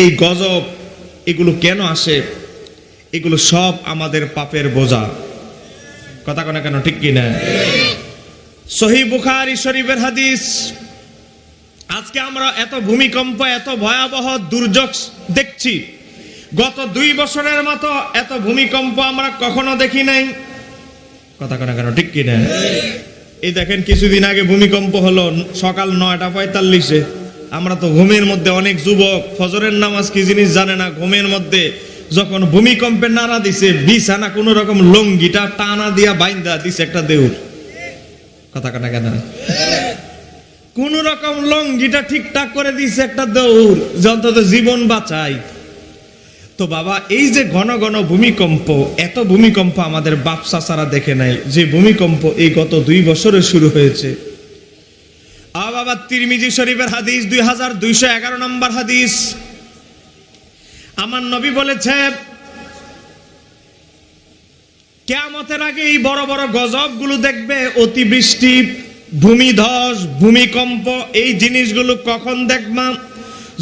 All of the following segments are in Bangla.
এই গজব, এগুলো কেন আসে? এগুলো সব আমাদের পাপের বোঝা। কথা কেন কেন, ঠিক কিনা? সহি বুখারি শরীফের হাদিস, আজকে আমরা এত ভূমিকম্প, এত ভয়াবহ দুর্যোগ দেখছি। গত দুই বছরের মতো এত ভূমিকম্প আমরা কখনো দেখি নাই। কথা কেন কেন, ঠিক কিনা? এই দেখেন, কিছুদিন আগে ভূমিকম্প হলো সকাল নয়টা পঁয়তাল্লিশে। আমরা তো ঘুমের মধ্যে অনেক যুবক, ফজরের নামাজ কি জিনিস জানে না, ঘুমের মধ্যে যখন ভূমিকম্পের নাড়া দিছে, বিছানা কোনো রকম লঙ্গিটা টানা দিয়া বাইন্দা দিছে একটা দেউর। কথা কাটা কেন? কোন রকম লঙ্গিটা ঠিকঠাক করে দিছে একটা দৌড় যে জীবন বাঁচাই তো বাবা, এই যে ঘন ঘন ভূমিকম্প, এত ভূমিকম্প আমাদের বাপসা সারা দেখে নাই, যে ভূমিকম্প এই গত দুই বছরে শুরু হয়েছে। বাবা তিরমিজি শরীফের হাদিস, দুই হাজার দুইশো এগারো নম্বর হাদিস। আমার নবী বলেছে, কেয়ামতের আগে এই বড় বড় গজবগুলো দেখবে, অতিবৃষ্টি, ভূমিধস, ভূমিকম্প, এই জিনিসগুলো কখন দেখবা?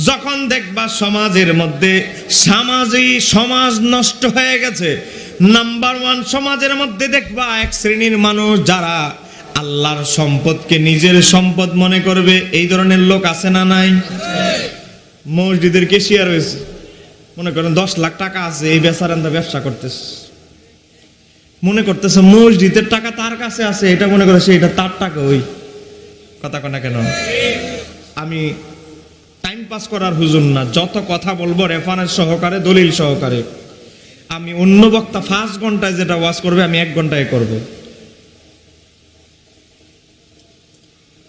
যখন দেখবা সমাজের মধ্যে সামাজিক সমাজ নষ্ট হয়ে গেছে। নাম্বার ওয়ান সমাজের মধ্যে দেখবা এক শ্রেণির মানুষ যারা আল্লাহর সম্পদকে নিজের সম্পদ মনে করবে। এই ধরনের লোক আছে না নাই? মসজিদের কেশিয়ার রয়েছে মনে করেন দশ লাখ টাকা আছে, এই বেচারান্দা ব্যবসা করতেছে। মনে করতেছে মসজিদের টাকা তার কাছে আছে, এটা মনে করেছে এটা তার টাকা ওই। কথা কনা কেন? আমি টাইম পাস করার হুজুর না, যত কথা বলব রেফারেন্স সহকারে, দলিল সহকারে। আমি অন্য বক্তা ফার্স্ট ঘন্টায় যেটা ওয়াজ করবে, আমি এক ঘন্টায় করব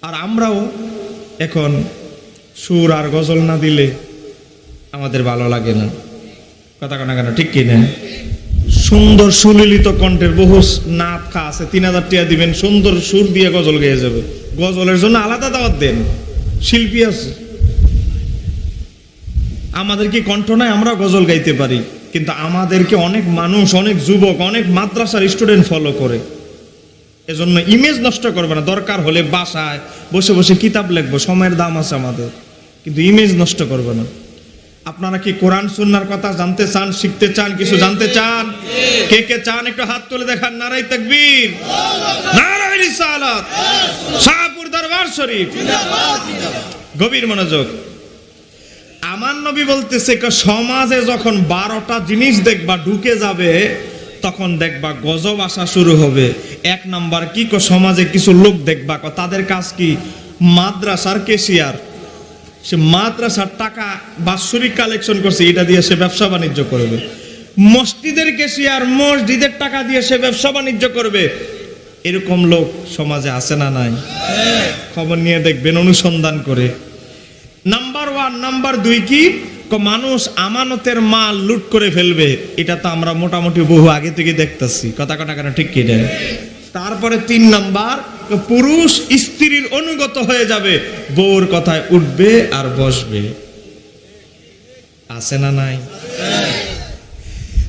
আর আমরাও এখন সুর আর গজল না দিলে আমাদের ভালো লাগে না। কথা কনা কেন? ঠিক কিনা সুন্দর সুলিলিত কণ্ঠের বহু নাপ খা আছে, তিন হাজার টিয়া দিবেন, সুন্দর সুর দিয়ে গজল গেয়ে যাবে। গজলের জন্য আলাদা দাওয়াত দেন। শিল্পী আছে। আমাদের কি কণ্ঠ নাই? আমরা গজল গাইতে পারি। কিন্তু আমাদেরকে অনেক মানুষ, অনেক যুবক, অনেক মাদ্রাসার স্টুডেন্ট ফলো করে। এজন্য ইমেজ নষ্ট করবে না। দরকার হলে বাসায় বসে বসে কিতাব লিখব, সময়ের দাম আছে আমাদের। কিন্তু ইমেজ নষ্ট করবে না। আপনারা কি কোরআন, সুন্নার কথা জানতে চান, শিখতে চান, কিছু জানতে চান? কে কে চান, একটু হাত তুলে দেখান। নারাই তাকবীর নারাই রিসালাত, শাহপুর দরবার শরীফ। গভীর মনোযোগ। আমার নবী বলতেছে সমাজে যখন বারোটা জিনিস দেখবা, ঢুকে যাবে তখন দেখবা গজব আসা শুরু হবে। এক নাম্বার, কি সমাজে কিছু লোক দেখবা তাদের কাজ কি? মাদ্রাসার কেশিয়ার সে মাদ্রাসার টাকা বাৎসরিক কালেকশন করছে, এটা দিয়ে সে ব্যবসা বাণিজ্য করবে। মসজিদের কেশিয়ার মসজিদের টাকা দিয়ে সে ব্যবসা বাণিজ্য করবে। এরকম লোক সমাজে আছে না নাই? খবর নিয়ে দেখবেন, অনুসন্ধান করে। নাম্বার ওয়ান নাম্বার দুই ক? মানুষ আমানতের মাল লুট করে ফেলবে, এটা তো আমরা মোটামুটি বহু আগে থেকে দেখতেছি। কথা কথা কেন, ঠিক কি? তারপরে তিন নাম্বার, পুরুষ স্ত্রীর অনুগত হয়ে যাবে, বউর কথায় উঠবে আর বসবে। আছে না নাই?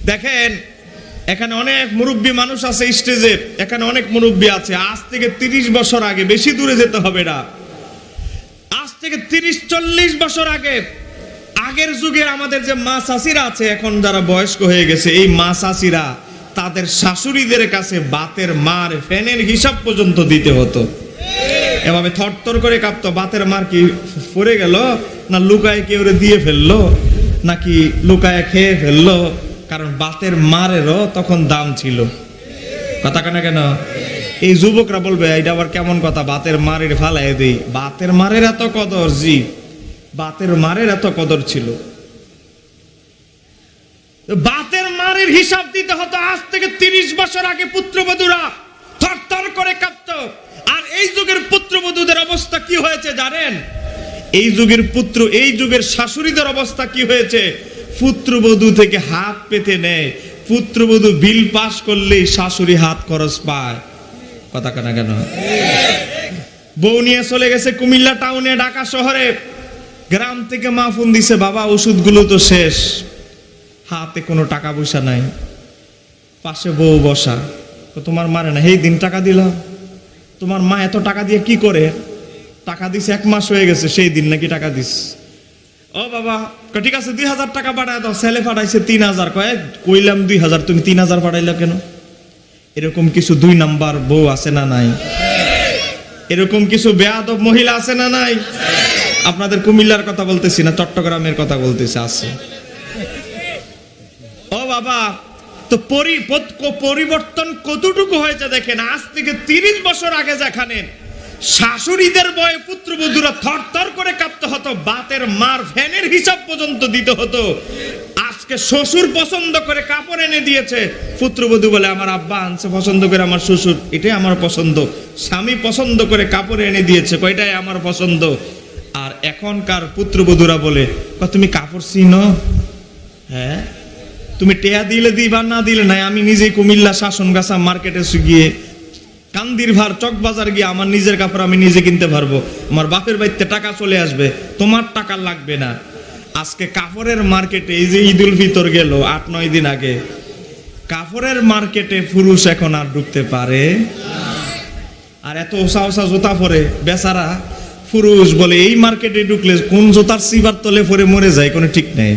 দেখেন, এখানে অনেক মুরব্বী মানুষ আছে স্টেজে, এখানে অনেক মুরব্বী আছে। আজ থেকে তিরিশ বছর আগে, বেশি দূরে যেতে হবে না। আজ থেকে তিরিশ, চল্লিশ বছর আগে আগের যুগের আমাদের যে মা চাষিরা আছে, এখন যারা বয়স্ক হয়ে গেছে, এই মা চাষিরা তাদের শাশুড়িদের কাছে বাতের মার, ফ্যানের হিসাব পর্যন্ত দিতে হতো। এভাবে থরথর করে কাঁপতো, বাতের মার কি পড়ে গেল, না লুকায় কেউ দিয়ে ফেলল, নাকি লুকায় খেয়ে ফেলল? কারণ বাতের মারেরও তখন দাম ছিল। কথা কেন কেন? এই যুবকরা বলবে এটা আবার কেমন কথা? বাতের মারের ফালাই দেই। বাতের মারের এত কদর, জি। বাতের মারের এত কদর ছিল। বাতের মারের হিসাব দিতে হতো আজ থেকে তিরিশ বছর আগে পুত্রবধূরা থরথর করে কাঁপত আর এই যুগের পুত্রবধূদের অবস্থা কি হয়েছে জানেন? এই যুগের পুত্র, এই যুগের শাশুড়িদের অবস্থা কি হয়েছে? পুত্রবধূ থেকে হাত পেতে নেয় পুত্রবধূ বিল পাশ করলেই শাশুড়ি হাত খরচ পায়। কথা কেনা কেন? বউ নিয়ে চলে গেছে কুমিল্লা টাউনে, ঢাকা শহরে। গ্রাম থেকে মা ফোন দিছে, বাবা, ওষুধগুলো তো শেষ। হাতে কোনো টাকা পয়সা নাই। পাশে বউ বসা। তো তোমার মারে না এই দিন টাকা দিলাম। তোমার মা এত টাকা দিয়ে কি করে? টাকা দিছে, এক মাস হয়ে গেছে, সেই দিন নাকি টাকা দিস। ও বাবা ঠিক আছে, দুই হাজার টাকা পাঠায় দাও। ছেলে পাঠাইছে তিন হাজার। কয়, কইলাম দুই হাজার, তুমি তিন হাজার পাঠাইলা কেন? এরকম কিছু দুই নাম্বার বউ আছে না নাই? এরকম কিছু বেয়াদব মহিলা আছে না নাই? আপনাদের কুমিল্লার কথা বলতেছি না, চট্টগ্রামের কথা বলতেছি, আছে। ও বাবা, তো পরি- পরিবর্তন কতটুকু হয়েছে দেখেন? আজ থেকে তিরিশ বছর আগে যেখানে শাশুড়িদের বয়ে পুত্রবধূরা থর থর করে কাঁপতে হতো, বাতের মার ফ্যানের হিসাব পর্যন্ত দিতে হতো। আজকে শ্বশুর পছন্দ করে কাপড় এনে দিয়েছে পুত্রবধূ বলে, আমার আব্বা আনছে পছন্দ করে আমার শ্বশুর, এটাই আমার পছন্দ। স্বামী পছন্দ করে কাপড় এনে দিয়েছে, কয়টাই আমার পছন্দ? এখনকার পুত্রবধূরা বলে "কয়, তুমি কাপড় চিনো হ্যাঁ? তুমি টেয়া দিলে দিবা না দিলে নাই? আমি নিজেই কুমিল্লা শাসন গাছা মার্কেটে গিয়ে কান্দির ভার চকবাজার গিয়ে আমার নিজের কাপড় আমি নিজে কিনতে পারব। আমার বাপের বাড়িতে টাকা চলে আসবে তোমার টাকা লাগবে না। আজকে কাপড়ের মার্কেটে এই যে ঈদুল ফিতর গেল আট নয় দিন আগে কাপড়ের মার্কেটে পুরুষ এখন আর ঢুকতে পারে? আর এত ওসা ওসা জোতা পরে বেচারা পুরুষ বলে, এই মার্কেটে ঢুকলে কোন জুতার সিবার তলে পরে মরে যায়, কোনো ঠিক নেই।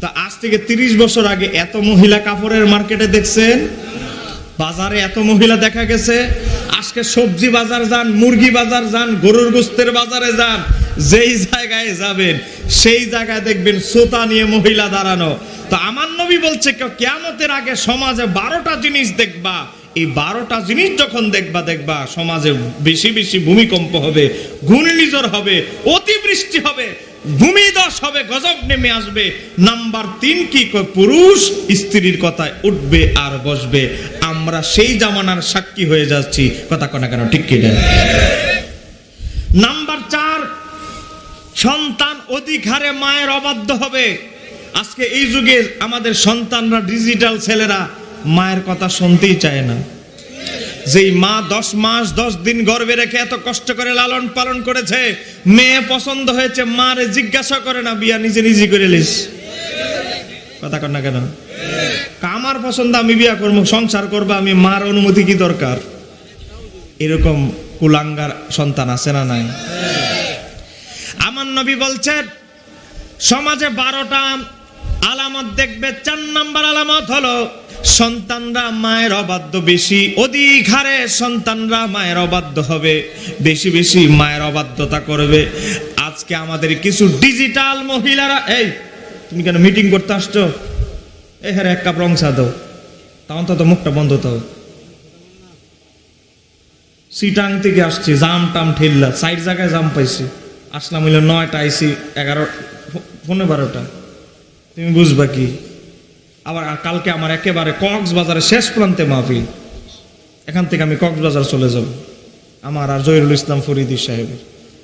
তা আজ থেকে তিরিশ বছর আগে এত মহিলা কাপড়ের মার্কেটে দেখছেন? বাজারে এত মহিলা দেখা গেছে, আজকে সবজি বাজার যান, মুরগি বাজার যান, গরুর গোস্তের বাজারে যান, যেই জায়গায় যাবেন, সেই জায়গায় দেখবেন সোতা নিয়ে মহিলা দাঁড়ানো। তো আমার নবী বলছে কেয়ামতের আগে সমাজে বারোটা জিনিস দেখবা এই বারোটা জিনিস যখন দেখবা দেখবা সমাজে বেশি বেশি ভূমিকম্প হবে, ঘূর্ণিঝড় হবে, অতিবৃষ্টি হবে ভূমিদশ হবে, গজব নেমে আসবে। নাম্বার তিন কি? পুরুষ স্ত্রীর কথায় উঠবে আর বসবে। আমরা সেই জামানার সাক্ষী হয়ে যাচ্ছি। কথা কনা কেন? ঠিক কি? নাম্বার চার, সন্তান অধিক হারে মায়ের অবাধ্য হবে। আজকে এই যুগে আমাদের সন্তানরা ডিজিটাল ছেলেরা মায়ের কথা শুনতেই চায় না। যেই মা দশ মাস, দশ দিন গর্ভে রেখে এত কষ্ট করে লালন পালন করেছে, মেয়ে পছন্দ হয়েছে, মারে জিজ্ঞাসা করে না, বিয়া নিজে নিজে করে লিস কথা কর না কেন? আমার পছন্দ আমি বিয়া করব, সংসার করব, আমি মার অনুমতি কি দরকার? এরকম কুলাঙ্গার সন্তান আছে না নাই? আমার নবী বলছেন সমাজে বারোটা আলামত দেখবে, চার নাম্বার আলামত হলো সন্তানরা মায়ের অবাধ্য বেশি। অধিক হারে সন্তানরা মায়ের অবাধ্য হবে। বেশি বেশি মায়ের অবাধ্যতা করবে। আজকে আমাদের কিছু ডিজিটাল মহিলারা এই, তুমি কেন মিটিং করতে আসছো? এই হ্যাঁ এক কাপ রং চা দাও। তখন তো মুখটা বন্ধ তো সিটাং থেকে আসছি, জাম টাম ঠেললা। সাইড জায়গায় জাম পাইছি। আসলাম হইল নয়টা আইসি এগারো পনেরো বারোটা। তুমি বুঝবা কি? আবার কালকে আমার একেবারে কক্সবাজারের শেষ প্রান্তে মাহফিল। এখান থেকে আমি কক্সবাজার চলে যাব। আমার আর জহিরুল ইসলাম ফরিদি সাহেবের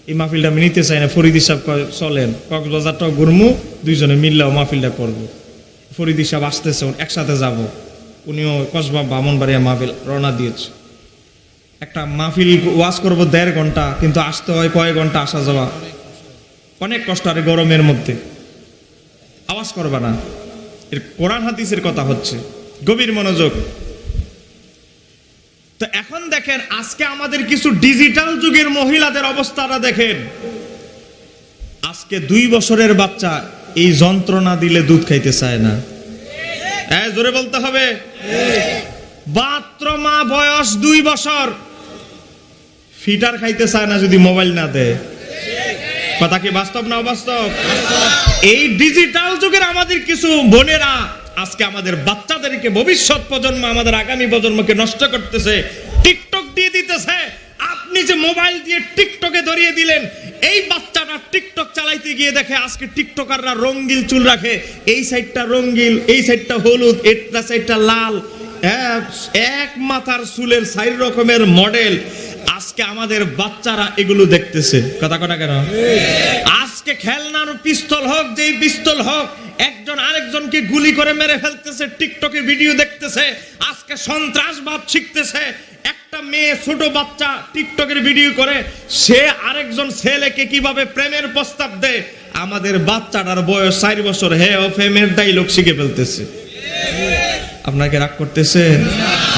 এই মাহফিলটা আমি নিতে চাই না। ফরিদি সাহেব চলেন, কক্সবাজারটাও ঘুরমু, দুইজনে মিললেও মাহফিলটা করব। ফরিদি সাহেব আসতেছে একসাথে যাব। উনিও কসবা বামনবাড়িয়া মাহফিল রওনা দিয়েছে। একটা মাহফিল ওয়াজ করব দেড় ঘণ্টা, কিন্তু আসতে হয় কয়েক ঘণ্টা আসা যাওয়া। অনেক কষ্ট, আর গরমের মধ্যে। আওয়াজ করবা না। এর কোরআন হাদিসের কথা হচ্ছে। গভীর মনোযোগ। তো এখন দেখেন, আজকে আমাদের কিছু ডিজিটাল যুগের মহিলাদের অবস্থাটা দেখেন। আজকে দুই বছরের বাচ্চা এই যন্ত্রণা দিলে দুধ খাইতে চায় না। হ্যাঁ জোরে বলতে হবে। মাত্র মা বয়স দুই বছর। ফিটার খাইতে চায় না যদি মোবাইল না দেয়। কথা কি বাস্তব না অবাস্তব? এই ডিজিটাল যুগের আমাদের কিছু বোনেরা আজকে আমাদের বাচ্চাদেরকে ভবিষ্যৎ প্রজন্ম, আমাদের আগামী প্রজন্মকে নষ্ট করতেছে, টিকটক দিয়ে দিতেছে। আপনি যে মোবাইল দিয়ে টিকটকে ধরিয়ে দিলেন, এই বাচ্চাটা টিকটক চালাইতে গিয়ে দেখে আজকে টিকটকাররা রঙ্গিল চুল রাখে। এই সাইডটা রঙ্গিল এই সাইডটা হলুদ, এটা সাইডটা লাল। এক- এক মাথার চুলের চার রকমের মডেল। আজকে আমাদের বাচ্চারা এগুলো দেখতেছে। কথা কথা কেন? আজকে খেলনার পিস্তল হোক, যেই পিস্তল হোক, একজন আরেকজনকে গুলি করে মেরে ফেলতেছে, টিকটকে ভিডিও দেখতেছে, আজকে সন্ত্রাসবাদ শিখতেছে। একটা মেয়ে ছোট বাচ্চা টিকটকের ভিডিও করে, সে আরেকজন ছেলেকে কীভাবে প্রেমের প্রস্তাব দেয়? আমাদের বাচ্চাটার বয়স চার বছর, হে ও প্রেমের ডাইলগ শিখে ফেলতেছে। আপনাকে রাগ করতেছেন?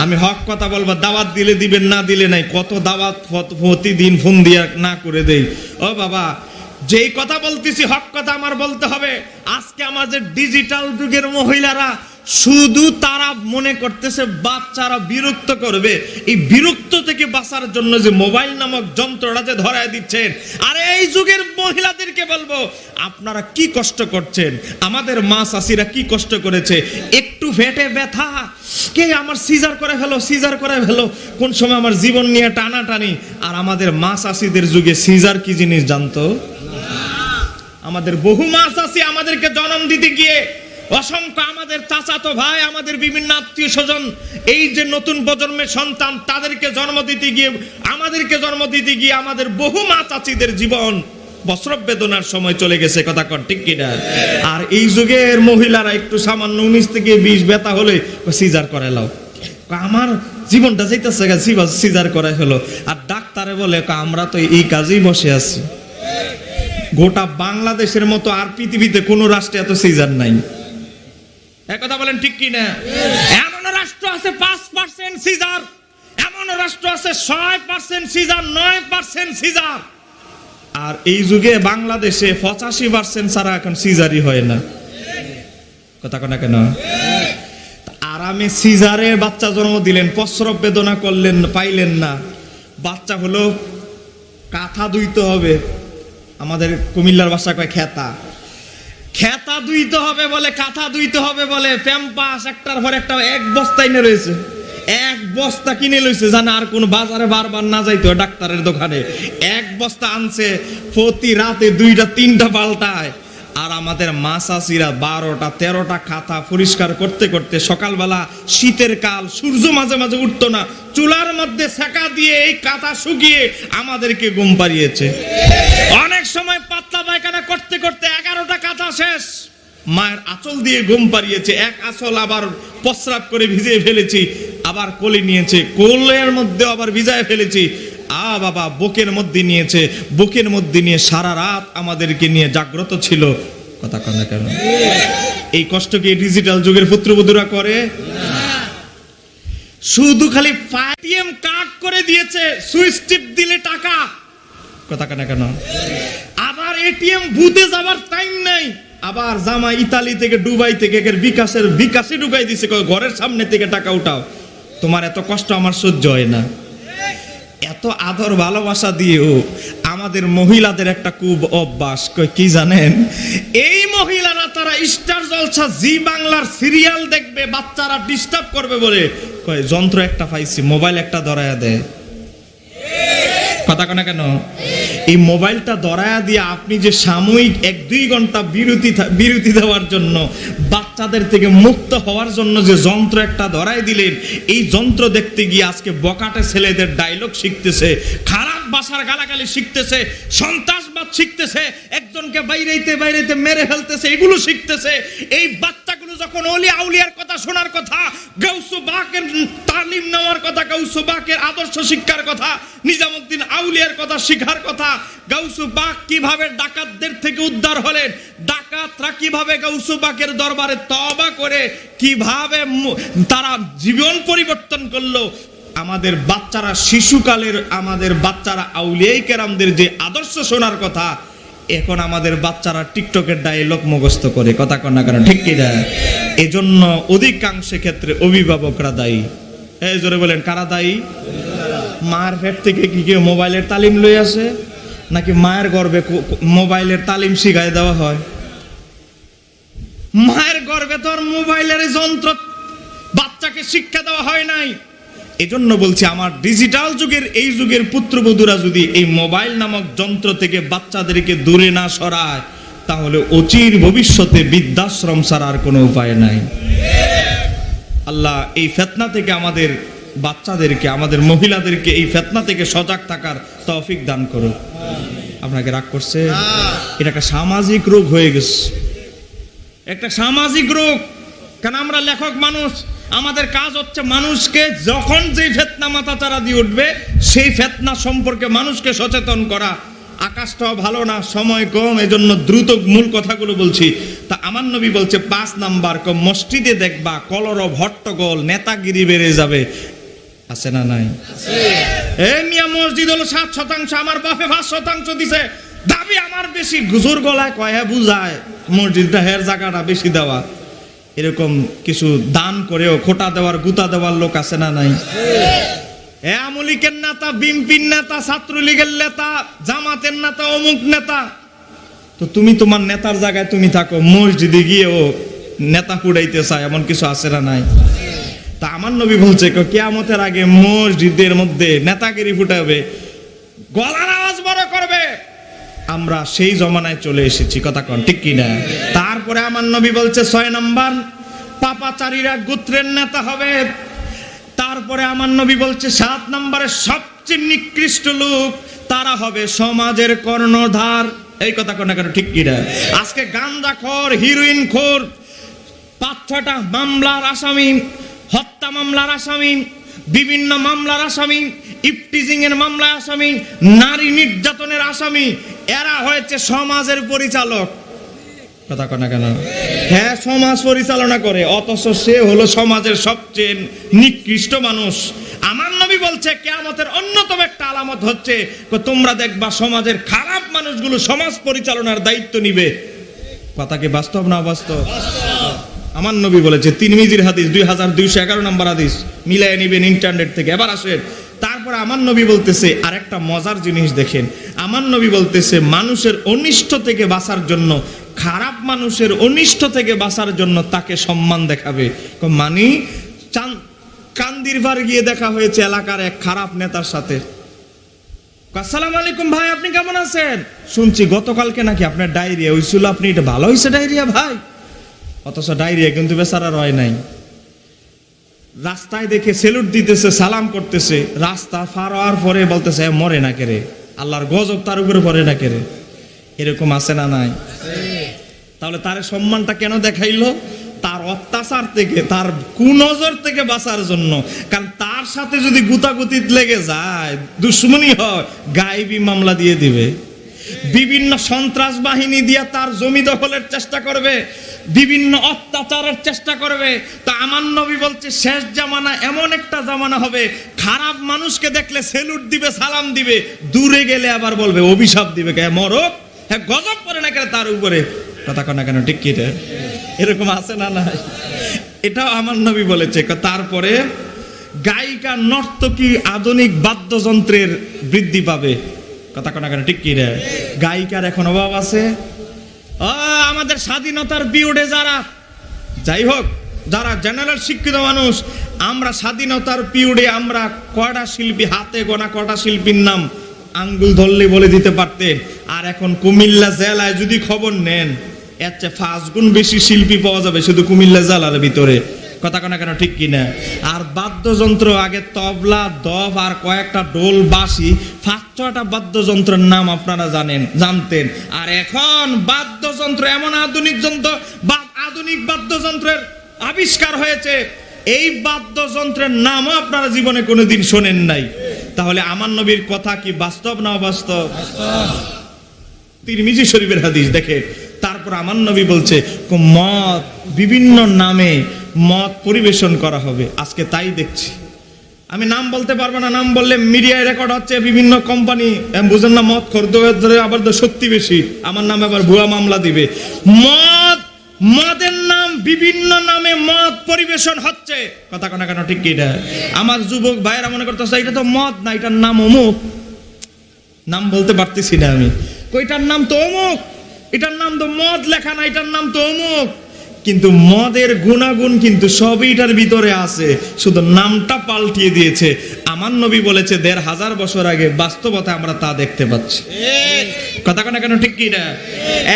আমি হক কথা বলব, দাওয়াত দিলে দিবেন, না দিলে নাই। কত দাওয়াত প্রতিদিন ফোন দিয়া না করে দেই। ও বাবা, যেই কথা বলতেছি, হক কথা আমার বলতে হবে। আজকে আমাদের ডিজিটাল যুগের মহিলারা শুধু তারা মনে করতেছে, বাচ্চারা বিরক্ত করবে। এই বিরক্ত থেকে বাঁচার জন্য যে মোবাইল নামক যন্ত্রটা যে ধরায় দিচ্ছেন, আর এই যুগের মহিলাদেরকে বলব, আপনারা কি কষ্ট করছেন? আমাদের মা চাষিরা কি কষ্ট করেছে? একটু ফেটে ব্যথা। কে আমার সিজার করে ফেলো, সিজার করে ফেলো। কোন সময় আমার জীবন নিয়ে টানাটানি। আর আমাদের মা চাষিদের যুগে সিজার কি জিনিস জানতো? আমাদের বহু মাস আছে আমাদেরকে জন্ম দিতে গিয়ে অসংখ্য আমাদের চাচাতো ভাই, আমাদের বিভিন্ন আত্মীয় স্বজন, এই যে নতুন প্রজন্মের সন্তান, তাদেরকে জন্ম দিতে গিয়ে, আমাদেরকে জন্ম দিতে গিয়ে আমাদের বহু মা চাচিদের জীবন বস্ত্রব বেদনার সময় চলে গেছে, কথা কর ঠিক কিনা আর এই যুগের মহিলারা একটু সামান্য উনিশ থেকে বিশ ব্যথা হলে সিজার করে লাও। আমার জীবনটা যেতেছে সিজার করে হলো। আর ডাক্তারে বলে আমরা তো এই কাজেই বসে আছি। গোটা বাংলাদেশের মতো আর পৃথিবীতে কোন রাষ্ট্রে এত সিজার নাই। একথা বলেন ঠিক কি না এমন রাষ্ট্র আছে পাঁচ পার্সেন্ট সিজার। এমন রাষ্ট্র আছে ছয় পার্সেন্ট সিজার, নয় পার্সেন্ট সিজার। আর এই যুগে বাংলাদেশে পঁচাশি পার্সেন্ট ছাড়া এখন সিজারই হয় না। কথা কোনা? কেন আরামে সিজারে বাচ্চা জন্ম দিলেন, প্রস্রব বেদনা করলেন, পাইলেন না। বাচ্চা হলো কাঁথা দুইতে হবে। আমাদের কুমিল্লার বাসা কয় খেতা। খেতা দুইতে হবে বলে, কাঁথা দুইতে হবে বলে, প্যাম্পাস একটার পর একটা, এক বস্তা এনে রয়েছে। এক বস্তা কিনে লইছে, জানে আর কোন বাজারে বারবার না যাইতো ডাক্তারের দোকানে। এক বস্তা আনছে, প্রতি রাতে দুইটা, তিনটা পাল্টায়। আর আমাদের মাসাসিরা বারোটা, তেরোটা খাতা পরিষ্কার করতে করতে সকালবেলা শীতের কাল, সূর্য মাঝে মাঝে উঠতো না, চুলার মধ্যে সেকা দিয়ে এই কাঁথা শুকিয়ে আমাদেরকে ঘুম পাড়িয়েছে। অনেক সময় পাতলা পায়খানা শেষ। মায়ের আঁচল দিয়ে ঘুম পাড়িয়েছে। এক আঁচল আবার প্রস্রাব করে ভিজিয়ে ফেলেছি। আবার কোলে নিয়েছে। কোলের মধ্যে আবার ভিজায় ফেলেছি। আ বাবা, বুকের মধ্যে নিয়েছে। বুকের মধ্যে নিয়ে সারা রাত আমাদেরকে নিয়ে জাগ্রত ছিল। কথা কন কেন? এই কষ্ট কি ডিজিটাল যুগের পুত্রবধূরা করে? শুধু খালি এটিএম কার্ড করে দিয়েছে। সুইচ টিপ দিলে টাকা। কথা কেন কেন? আবার এটিএম বুথে যাবার টাইম নাই। আবার জামা ইতালি থেকে, দুবাই থেকে, একের বিকাশের বিকাশে ঢুকাই দিছে ঘরের সামনে থেকে টাকা উঠাও। তোমার এত কষ্ট আমার সহ্য হয় না। এত আদর ভালোবাসা দিয়েও আমাদের মহিলাদের একটা খুব অভ্যাস। কয়, কি জানেন? এই মহিলারা তারা স্টার জলসা, জি বাংলার সিরিয়াল দেখবে, বাচ্চারা ডিস্টার্ব করবে বলে। কয়, যন্ত্র একটা পাইছি, মোবাইল একটা ধরায়া দেয়। কথা কেন কেন? এই মোবাইলটা ধরায়া দিয়ে আপনি যে সাময়িক এক দুই ঘণ্টা বিরতি বিরতি দেওয়ার জন্য, বাচ্চাদের থেকে মুক্ত হওয়ার জন্য যে যন্ত্র একটা ধরাই দিলেন, এই যন্ত্র দেখতে গিয়ে আজকে বকাটে ছেলেদের ডায়লগ শিখতেছে। খারাপ ভাষার গালাগালি শিখতেছে, সন্ত্রাসবাদ শিখতেছে, একজনকে বাইরেতে বাইরেতে মেরে ফেলতেছে, এগুলো শিখতেছে। এই বাচ্চাগুলো যখন অলি আউলিয়ার কথা শোনার কথা গৌসু বাকের তালিম নেওয়ার কথা গৌসু বাকের আদর্শ শিক্ষার কথা, নিজামুদ্দিন আউলিয়ার কথা শিখার কথা, গাউসু বাক কীভাবে ডাকাতদের থেকে উদ্ধার হলেন, ডাকাতরা কীভাবে গাউসু বাকের দরবারে তবা করে, কীভাবে তারা জীবন পরিবর্তন করল আমাদের বাচ্চারা শিশুকালের আমাদের বাচ্চারা আউলিয়াই কেরামদের যে আদর্শ শোনার কথা, এখন আমাদের বাচ্চারা টিকটকের ডায়লগ মুখস্থ করে। কথা কন্যা কেন, ঠিক কি না? এজন্য অধিকাংশে ক্ষেত্রে অভিভাবকরা দায়ী। এই জোরে বলেন, কারা দায়ী? মার পেট থেকে কি কেউ মোবাইলের তালিম লই আসে? নাকি মায়ের গর্বে মোবাইলের তালিম শিখাই দেওয়া হয়? মায়ের গর্বে তো আর মোবাইলের যন্ত্র বাচ্চাকে শিক্ষা দেওয়া হয় নাই। এজন্য বলছি, আমার ডিজিটাল যুগের এই যুগের পুত্রবধূরা যদি এই মোবাইল নামক যন্ত্র থেকে বাচ্চাদেরকে দূরে না সরায়, তাহলে অচির ভবিষ্যতে বৃদ্ধাশ্রম ছাড়ার কোনো উপায় নাই। আল্লাহ এই ফেতনা থেকে আমাদের বাচ্চাদেরকে, আমাদের মহিলাদেরকে এই ফেতনা থেকে সজাগ থাকার তৌফিক দান করো আপনাকে রাগ করছে? এটা একটা সামাজিক রোগ হয়ে গেছে। একটা সামাজিক রোগ। কেন আমরা লেখক মানুষ? আমাদের কাজ হচ্ছে মানুষকে যখন যেই ফেতনা মাথা চারা দিয়ে উঠবে সেই ফেতনা সম্পর্কে মানুষকে সচেতন করা। আকাশটাও ভালো না সময় কম এজন্য দ্রুত মূল কথাগুলো বলছি। তা আমার নবী বলছে পাঁচ নাম্বার ক মসজিদে দেখবা কলরব হট্টগোল নেতাগিরি বেড়ে যাবে। আছে না নাই? এ মিয়া মসজিদ হলো সাত শতাংশ আমার বাপে পাঁচ শতাংশ দিছে। দাবি আমার বেশি। গুজুর গলায় কয় বুঝায় মসজিদটা হের জায়গাটা বেশি দেওয়া। এরকম কিছু দান করেও খোটা দেওয়ার গুতা দেওয়ার লোক আছে না নাই? আমলিকের নেতা নেতা ছাত্রলীগের নেতা জামাতের নেতা অমুক নেতা। তো তুমি তোমার নেতার জায়গায় তুমি থাকো মসজিদে গিয়েও নেতা কুড়াইতে চায় এমন কিছু আছে না নাই? তা আমার নবী বলছে কেয়ামতের আগে মসজিদের মধ্যে নেতাগিরি ফুটাবে গলার আওয়াজ বড় করবে। আমরা সেই জমানায় চলে এসেছি কথা কন ঠিক কি না তারপরে আমার নবী বলছে, ছয় নাম্বার, পাপাচারীরা গোত্রের নেতা হবে। তারপরে আমার নবী বলছে, সাত নম্বরে সবচেয়ে নিকৃষ্ট লোক তারা হবে সমাজের কর্ণধার। এই কথা কোন কেন, ঠিক কি না? আজকে গান্দা খোর, হিরোইন খোর, পাঁচ ছটা মামলার আসামি, হত্যা মামলার আসামি, বিভিন্ন মামলার আসামি ইফটিজিং এর মামলার আসামি, নারী নির্যাতনের আসামি, এরা হয়েছে সমাজের পরিচালক। কথা কনা কেন? হ্যাঁ সমাজ পরিচালনা করে, অথচ সে হলো সমাজের সবচেয়ে নিকৃষ্ট মানুষ। আমার নবী বলছে, কেয়ামতের অন্যতম একটা আলামত হচ্ছে তোমরা দেখবা সমাজের খারাপ মানুষগুলো সমাজ পরিচালনার দায়িত্ব নিবে। কথা কি বাস্তব না বাস্তব আমার নবী বলেছে তিন মিজির হাদিস, দুই হাজার দুইশো এগারো নম্বর হাদিস মিলাই নিবেন ইন্টারনেট থেকে, এবার আসেন। তারপরে আমার নবী বলতেছে, আরেকটা মজার জিনিস দেখেন, আমার নবী বলতেছে, মানুষের অনিষ্ট থেকে বাঁচার জন্য খারাপ মানুষের অনিষ্ট থেকে বাঁচার জন্য তাকে সম্মান দেখাবে। মানি, চান কান্দিরবার গিয়ে দেখা হয়েছে এলাকার এক খারাপ নেতার সাথে। আসসালামু আলাইকুম ভাই, আপনি কেমন আছেন? শুনছি গতকালকে নাকি আপনার ডায়রিয়া হয়েছিল আপনি এটা ভালো হয়েছে ডায়রিয়া ভাই? অথচ ডায়রিয়া কিন্তু বেচারা রয় নাই। রাস্তায় দেখে সেলুট দিতেছে, সালাম করতেছে। রাস্তা পার হওয়ার পরে বলতেছে মরে না কেরে আল্লাহর গজব তার উপরে পরে না কেরে এরকম আছে না নাই? তাহলে তার সম্মানটা কেন দেখাইলো? তার অত্যাচার থেকে, তার কুনজর থেকে বাঁচার জন্য। কারণ তার সাথে যদি গুতাগুতিত লেগে যায়, দুশ্মনী হয়, গায়েবী মামলা দিয়ে দিবে। বিভিন্ন সন্ত্রাস বাহিনী দিয়ে তার জমি দখলের চেষ্টা করবে। বিভিন্ন অত্যাচারের চেষ্টা করবে। তা আমার নবী বলছে, শেষ জামানা এমন একটা জামানা হবে, খারাপ মানুষকে দেখলে সেলুট দিবে, সালাম দিবে, দূরে গেলে আবার বলবে, অভিশাপ দিবে, কে মরক হ্যাঁ গজব করে না কেন তার উপরে। কথা কনা কেন ঠিক রে? এরকম আছে না নাই? এটাও আমার নবী বলেছে তারপরে গায়িকা নর্তকী আধুনিক বাদ্যযন্ত্রের বৃদ্ধি পাবে। কথা কনা কেন ঠিক রে গায়িকার এখন অভাব আছে। আমাদের স্বাধীনতার বিউডে যারা, যাই হোক, যারা জেনারেল শিক্ষিত মানুষ, আমরা স্বাধীনতার পিউডে আমরা কয়টা শিল্পী, হাতে গোনা কয়টা শিল্পীর নাম আঙ্গুল ধরলে বলে দিতে পারতেন। আর এখন কুমিল্লা জেলায় যদি খবর নেন এর চেয়ে পাঁচ গুণ বেশি শিল্পী পাওয়া যাবে শুধু কুমিল্লা জেলার ভিতরে। কথা কেন কেন, ঠিক কিনা? আর বাদ্যযন্ত্র, আগে তবলা দফ আর কয়েকটা ডোল বাঁশি পাঁচ ছয়টা বাদ্যযন্ত্রের নাম আপনারা জানেন, জানতেন। আর এখন বাদ্যযন্ত্র, এমন আধুনিক যন্ত্র আধুনিক বাদ্যযন্ত্রের আবিষ্কার হয়েছে। এই বাদ্যযন্ত্রের নামও আপনারা জীবনে কোনোদিন শোনেন নাই। তাহলে আমার নবীর কথা কি বাস্তব না অবাস্তব? তিরমিজি শরীফের হাদিস দেখে তারপর আমার নবী বলছে মদ বিভিন্ন নামে মদ পরিবেশন করা হবে। আজকে তাই দেখছি। আমি নাম বলতে পারব না, নাম বললে মিডিয়ায় রেকর্ড হচ্ছে, বিভিন্ন কোম্পানি বুঝেন না খরদ ধরে আবার তো সত্যি বেশি। আমার নামে আবার ভুয়া মামলা দিবে। মদ, মদের নাম, বিভিন্ন নামে মদ পরিবেশন হচ্ছে। কথা কোনা কেন ঠিক এটা? আমার যুবক ভাইয়েরা মনে করতেছে, এটা তো মদ না, এটার নাম অমুক। নাম বলতে পারতেছি না আমি। কইটার নাম তো অমুক? এটার নাম তো মদ লেখা না, এটার নাম তো অমুক। কিন্তু মদের গুণাগুণ কিন্তু সবই এটার ভিতরে আছে। শুধু নামটা পাল্টিয়ে দিয়েছে। আমার নবী বলেছে, দেড় হাজার বছর আগে বাস্তবতা আমরা তা দেখতে পাচ্ছি। কথা কেন কেন, ঠিক কি না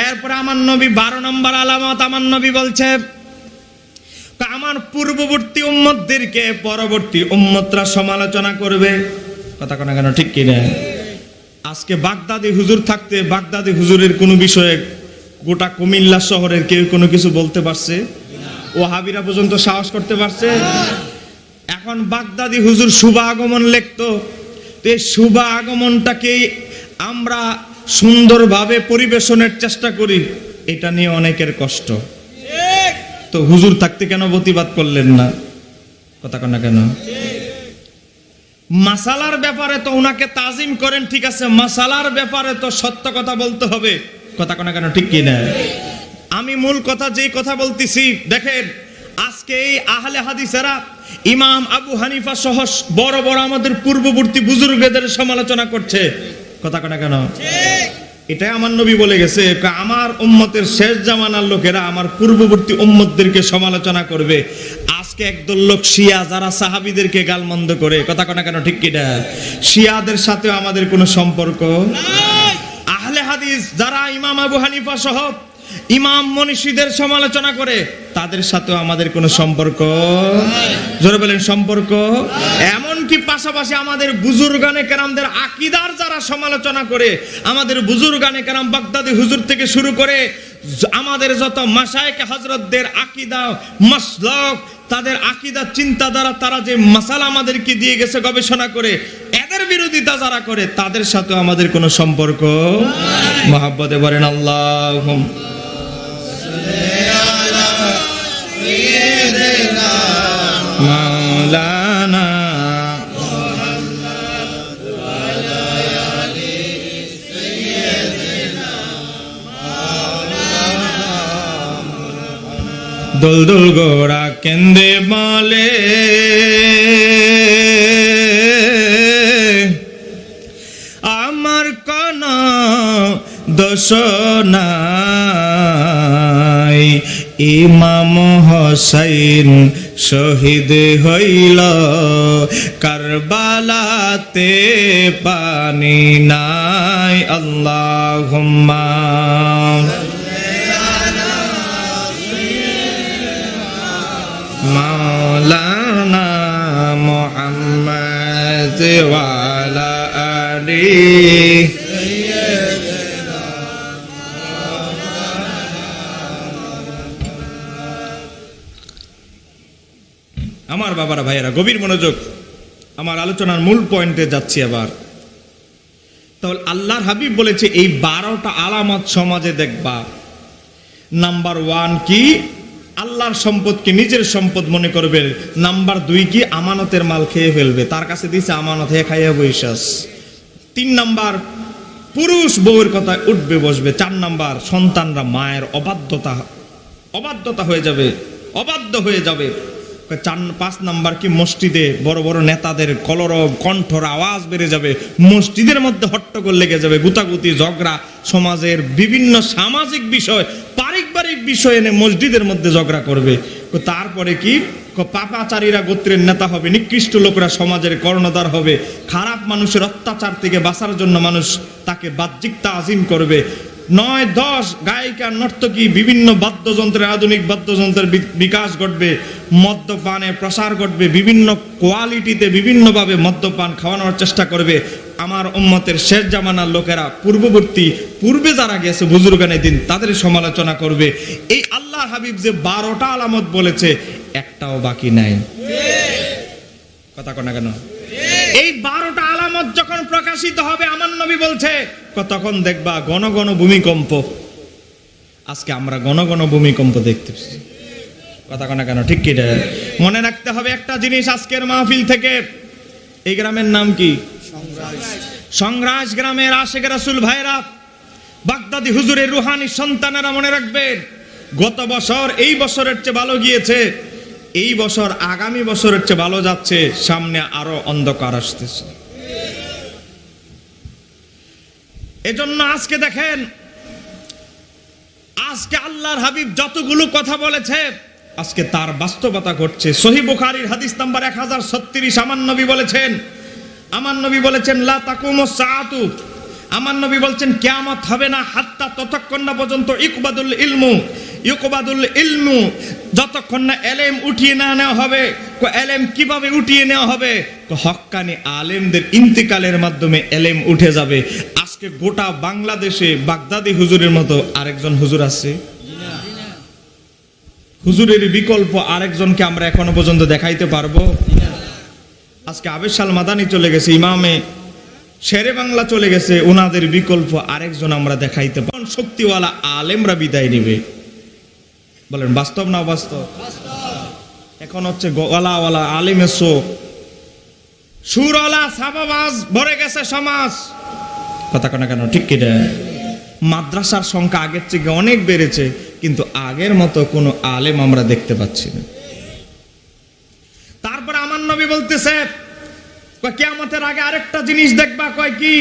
এরপরে আমার নবী বারো নম্বর আলামত, আমার নবী বলছে আমার পূর্ববর্তী উম্মতদেরকে পরবর্তী উম্মতরা সমালোচনা করবে। কথা কেন কেন, ঠিক কি না আজকে বাগদাদি হুজুর থাকতে বাগদাদি হুজুরের কোনো বিষয়ে গোটা কুমিল্লা শহরের কেউ কোনো কিছু বলতে পারছে? ও হাবিরা পর্যন্ত সাহস করতে পারছে? এখন বাগদাদি হুজুর শুভ আগমন লিখতো। তো এই শুভ আগমনটাকে আমরা সুন্দরভাবে পরিবেশনের চেষ্টা করি। এটা নিয়ে অনেকের কষ্ট। তো হুজুর থাকতে কেন প্রতিবাদ করলেন না? কথা কন কেন? মাসালার ব্যাপারে তো ওনাকে তাজিম করেন, ঠিক আছে, মাসালার ব্যাপারে তো সত্য কথা বলতে হবে। কথা কোনা কেন, ঠিক কি না আমি মূল কথা যেই কথা বলতেছি, দেখেন, আজকে এই আহলে হাদিসেরা ইমাম আবু হানিফা সহ বড় বড় আমাদের পূর্ববর্তী বুজুর্গদের সমালোচনা করছে। কথা কোনা কেন? এটাই আমার নবী বলে গেছে আমার উম্মতের শেষ জামানার লোকেরা আমার পূর্ববর্তী উম্মতদেরকে সমালোচনা করবে। আজকে একদল লোক শিয়া যারা সাহাবিদেরকে গালমন্দ করে, কথা কনা কেন ঠিক কিনা? শিয়াদের সাথেও আমাদের কোনো সম্পর্ক আহলে হাদিস যারা ইমাম আবু হানিফা সহ ইমাম মনীষীদের সমালোচনা করে, তাদের সাথেও আমাদের কোনো সম্পর্ক জোরে বলেন, সম্পর্ক এমনকি পাশাপাশি আমাদের বুজুর্গানে কেরামদের আকিদার যারা সমালোচনা করে, আমাদের বুজুর্গানে কেরাম বাগদাদি হুজুর থেকে শুরু করে আমাদের যত মাসায়কে হজরতদের আকিদা, মাসলক, তাদের আকিদা, চিন্তাধারা, তারা যে মাসাল আমাদেরকে দিয়ে গেছে গবেষণা করে, এদের বিরোধিতা যারা করে, তাদের সাথে আমাদের কোনো সম্পর্ক মহাব্বতে বলেন আল্লাহ দোল দোল গোড়া কেন্দে বলে আমার কোন দোষ নাই। ইমাম হোসাইন শহীদ হইল। কারবালাতে পানি নাই। আল্লাহ গভীর মনোযোগ আমার আলোচনার মূল পয়েন্টে যাচ্ছি আবার। তাহলে আল্লাহর হাবিব বলেছে, এই বারোটা আলামত সমাজে দেখবা। নাম্বার ওয়ান কি? আল্লাহর সম্পদকে নিজের সম্পদ মনে করবে। নাম্বার দুই কি? আমানতের মাল খেয়ে ফেলবে। তার কাছে দিছে আমানত, হে খাইয়া বৈশাস। তিন নাম্বার, পুরুষ বউয়ের কথায় উঠবে, বসবে। চার নাম্বার, সন্তানরা মায়ের অবাধ্যতা অবাধ্যতা হয়ে যাবে, অবাধ্য হয়ে যাবে। চার, পাঁচ নাম্বার কি মসজিদে বড় বড় নেতাদের কলর কণ্ঠর আওয়াজ বেড়ে যাবে, মসজিদের মধ্যে হট্টগোল লেগে যাবে, গুতাগুতি, ঝগড়া। সমাজের বিভিন্ন সামাজিক বিষয়, পারিবারিক বিষয় এনে মসজিদের মধ্যে ঝগড়া করবে। তারপরে কি? পাপাচারীরা গোত্রের নেতা হবে, নিকৃষ্ট লোকরা সমাজের কর্ণধার হবে। খারাপ মানুষের অত্যাচার থেকে বাঁচার জন্য মানুষ তাকে বাহ্যিক আজিম করবে। নয় দশ গায়িকা নর্তকী বিভিন্ন বাদ্যযন্ত্রের আধুনিক বাদ্যযন্ত্রের বিকাশ ঘটবে মদ্যপানের প্রসার ঘটবে বিভিন্ন কোয়ালিটিতে বিভিন্নভাবে মদ্যপান খাওয়ানোর চেষ্টা করবে আমার উম্মতের শেষ জামানার লোকেরা। পূর্ববর্তী পূর্বে যারা গেছে বুজুর্গানের দিন তাদের সমালোচনা করবে এই আল্লাহ হাবিব যে বারোটা আলামত বলেছে একটাও বাকি নাই। কথা কনা কেন? এই বারোটা আলামত যখন প্রকাশিত হবে, আমার নবী বলছে তখন দেখবা ঘন ঘন ভূমিকম্প। আজকে আমরা ঘন ঘন ভূমিকম্প দেখতেছি কথা কনা কেন? ঠিক কি মনে রাখতে হবে একটা জিনিস আজকের মাহফিল থেকে। এই গ্রামের নাম কি? সংগ্রাস গ্রামের আশেখ রাসুল ভাইরা, বাগদাদি হুজুরের রুহানি সন্তানেরা মনে রাখবেন গত বছর, এই বছরের চেয়ে ভালো গিয়েছে। এই বছর, আগামী বছরের চেয়ে ভালো যাচ্ছে, সামনে আরও অন্ধকার আসতেছে। এজন্য আজকে দেখেন, আজকে আল্লাহর হাবিব যতগুলো কথা বলেছে, আজকে তার বাস্তবতা ঘটছে। সহি বুখারীর হাদিস নাম্বার এক হাজার ছত্রিশ, আমার নবী বলেছেন, আমার নবী বলেছেন, লা তাকুমু সাআতু। আমার নবী বলছেন, কিয়ামত হবে না, হাত্তা ততক্ষণ না পর্যন্ত ইকবাদুল ইলমু ইকবাদুল ইলমু যতক্ষণ না এলেম উঠিয়ে না নেওয়া হবে এলেম কীভাবে উঠিয়ে নেওয়া হবে? কো হক্কানি আলেমদের ইন্তিকালের মাধ্যমে এলেম উঠে যাবে। আজকে গোটা বাংলাদেশে বাগদাদি হুজুরের মতো আরেকজন হুজুর আছে। হুজুরের বিকল্প আরেকজনকে আমরা এখনও পর্যন্ত দেখাইতে পারব। আজকে আবেশাল মাদানি চলে গেছে, ইমামে শেরে বাংলা চলে গেছে ওনাদের বিকল্প আরেকজন আমরা দেখাইতে পারব। শক্তিওয়ালা আলেমরা বিদায় নিবে? বলেন, বাস্তব না বাস্তব এখন হচ্ছে গলাওয়ালা আলেমে শোক। সুরলা সাবাবাজ, ভরে গেছে সমাজ। কথা কেন কেন, ঠিক কিনা মাদ্রাসার সংখ্যা আগের থেকে অনেক বেড়েছে, কিন্তু আগের মতো কোনো আলেম আমরা দেখতে পাচ্ছি না। তারপর আমার নবী বলতেছে, কয়, কিয়ামতের আগে আরেকটা জিনিস দেখবা, কয় কি?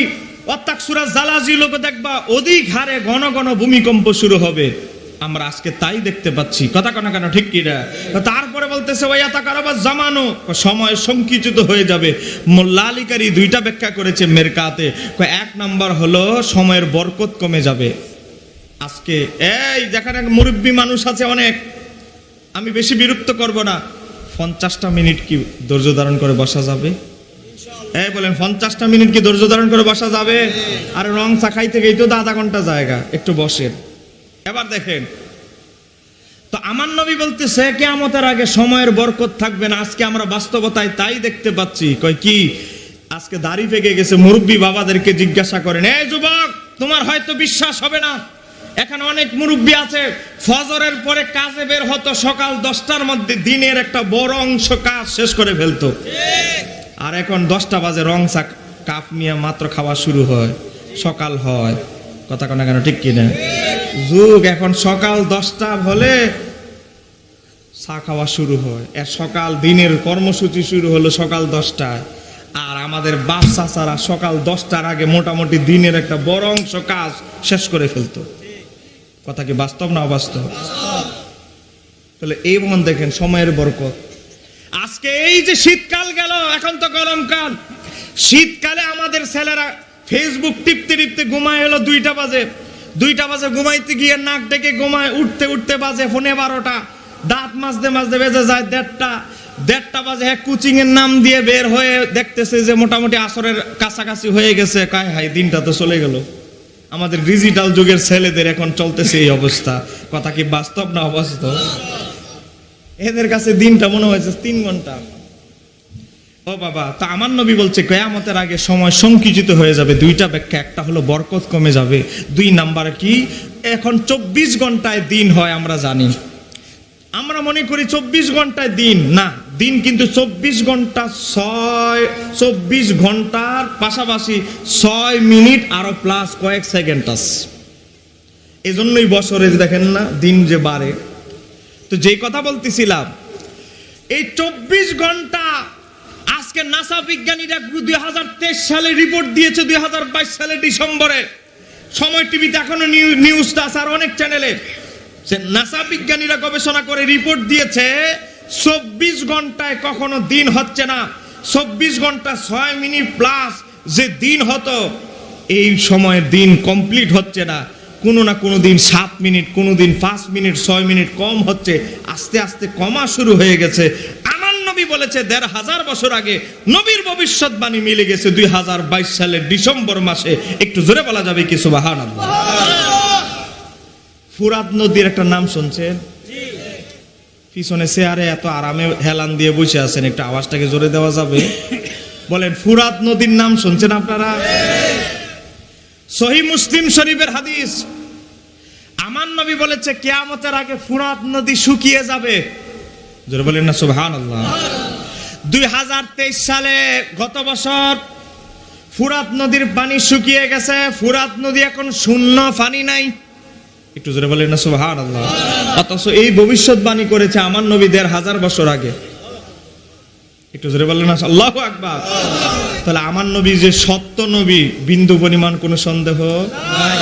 অত্যাক জালাজি লোক দেখবা, অধিক হারে ঘন ঘন ভূমিকম্প শুরু হবে। আমরা আজকে তাই দেখতে পাচ্ছি। কথা কেন কেন, ঠিক কি না তারপরে বলতেছে ওই এতাকারাবাদ জামানো। সময় সংকুচিত হয়ে যাবে। মোল্লালিকারি দুইটা ব্যাখ্যা করেছে মেরকাতে। এক নাম্বার হলো, সময়ের বরকত কমে যাবে। আজকে, এই যেখানে মুরব্বী মানুষ আছে অনেক। আমি বেশি বিরক্ত করব না। পঞ্চাশটা মিনিট কি ধৈর্য ধারণ করে বসা যাবে? এই বলেন, পঞ্চাশটা মিনিট কি ধৈর্য ধারণ করে বসা যাবে? আর রং চা খাইতে গেই তো আধা ঘণ্টা জায়গা, একটু বসেন। এবার দেখেন। তো আমার নবী বলতেছে, কেয়ামতের আগে সময়ের বরকত থাকবে না, আজকে আমরা বাস্তবতায় তাই দেখতে পাচ্ছি। কয়, কি? আজকে দাড়ি পেকে গেছে, মুরব্বী বাবাদেরকে জিজ্ঞাসা করেন এই যুবক, তোমার হয়তো বিশ্বাস হবে না। এখানে অনেক মুরব্বী আছে, ফজরের পরে কাজে বের হতো, সকাল দশটার মধ্যে দিনের একটা বড় অংশ কাজ শেষ করে ফেলতো। আর এখন দশটা বাজে, রং চা, কাপ নিয়ে মাত্র খাওয়া শুরু হয়, সকাল হয়। কথা কেন কেন, ঠিক কিনা? যুগ এখন সকাল দশটা হলে চা খাওয়া শুরু হয়। এর সকাল দিনের কর্মসূচি শুরু হলো সকাল দশটায়। আর আমাদের বাপ চাচারা সকাল দশটার আগে মোটামুটি দিনের একটা বড় অংশ কাজ শেষ করে ফেলতো। কথা কি বাস্তব না অবাস্তব? তাহলে এই মন দেখেন সময়ের বরকত। আজকে এই যে শীতকাল গেল, এখন তো গরমকাল শীতকালে আমাদের ছেলেরা ফেসবুক টিপতে টিপতে ঘুমায় এলো দুইটা বাজে। দুইটা বাজে ঘুমাইতে গিয়ে নাক ডেকে ঘুমায়, উঠতে উঠতে বাজে ফোনে বারোটা, দাঁত মাজতে মাজতে বেজে যায় দেড়টা দেড়টা বাজে হ্যাঁ কোচিং এর নাম দিয়ে বের হয়ে দেখতেছে যে মোটামুটি আসরের কাছাকাছি হয়ে গেছে, কায় হাই দিনটা তো চলে গেল। আমাদের ডিজিটাল যুগের ছেলেদের এখন চলতেছে এই অবস্থা। কথা কি বাস্তব না অবাস্তব? এদের কাছে দিনটা মনে হয়েছে তিন ঘণ্টা। ও বাবা, তা আমার নবী বলছে, কেয়ামতের আগে সময় সংকুচিত হয়ে যাবে। দুইটা ব্যাখ্যা, একটা হলো বরকত কমে যাবে। দুই নাম্বার কি? এখন চব্বিশ ঘন্টায় দিন হয়, আমরা জানি। আমরা মনে করি চব্বিশ ঘন্টায় দিন। না, দিন কিন্তু চব্বিশ ঘণ্টা ছয়, চব্বিশ ঘণ্টার পাশাপাশি ছয় মিনিট আরও প্লাস কয়েক সেকেন্ড আছে। এজন্যই বছরে দেখেন না, দিন যে বাড়ে। তো যেই কথা বলতেছিলাম, এই চব্বিশ ঘণ্টা আজকে নাসা বিজ্ঞানীরা দুই হাজার তেইশ সালে রিপোর্ট দিয়েছে দুই হাজার বাইশ সালে ডিসেম্বরে। সময় টিভিতে এখনও নিউজটা আছে আর অনেক চ্যানেলে নাসা বিজ্ঞানীরা গবেষণা করে রিপোর্ট দিয়েছে, চব্বিশ ঘন্টায় কখনো দিন হচ্ছে না। চব্বিশ ঘণ্টা ছয় মিনিট প্লাস যে দিন হতো, এই সময় দিন কমপ্লিট হচ্ছে না। কোনো না কোনো দিন সাত মিনিট, কোনো দিন পাঁচ মিনিট, ছয় মিনিট কম হচ্ছে। আস্তে আস্তে কমা শুরু হয়ে গেছে। বলেছে, দেড় হাজার বছর আগে নবীর ভবিষ্যৎবাণী মিলে গেছে দুই হাজার বাইশ সালের ডিসেম্বর মাসে। একটু জোরে বলা যাবে কি? সুবাহান ফুরাত নদীর একটা নাম শুনছেন? পিছনে এত আরামে হেলান দিয়ে বসে আছেন, একটু আওয়াজটাকে জোরে দেওয়া যাবে। বলেন ফুরাত নদীর নাম শুনছেন আপনারা? সহি মুসলিম শরীফের হাদিস। আমার নবী বলেছে, কেয়ামতের আগে ফুরাত নদী শুকিয়ে যাবে। জোরে বলেন না সুবহান আল্লাহ দুই হাজার তেইশ সালে গত বছর ফুরাত নদীর পানি শুকিয়ে গেছে। ফুরাত নদী এখন শূন্য, পানি নাই। একটু জোরে বলেন না সুবহান আল্লাহ অথচ এই ভবিষ্যৎবাণী করেছে আমার নবী দেড় হাজার বছর আগে। একটু জোরে বললেন আল্লাহ আকবার। তাহলে আমার নবী যে সত্য নবী, বিন্দু পরিমাণ কোনো সন্দেহ? নাই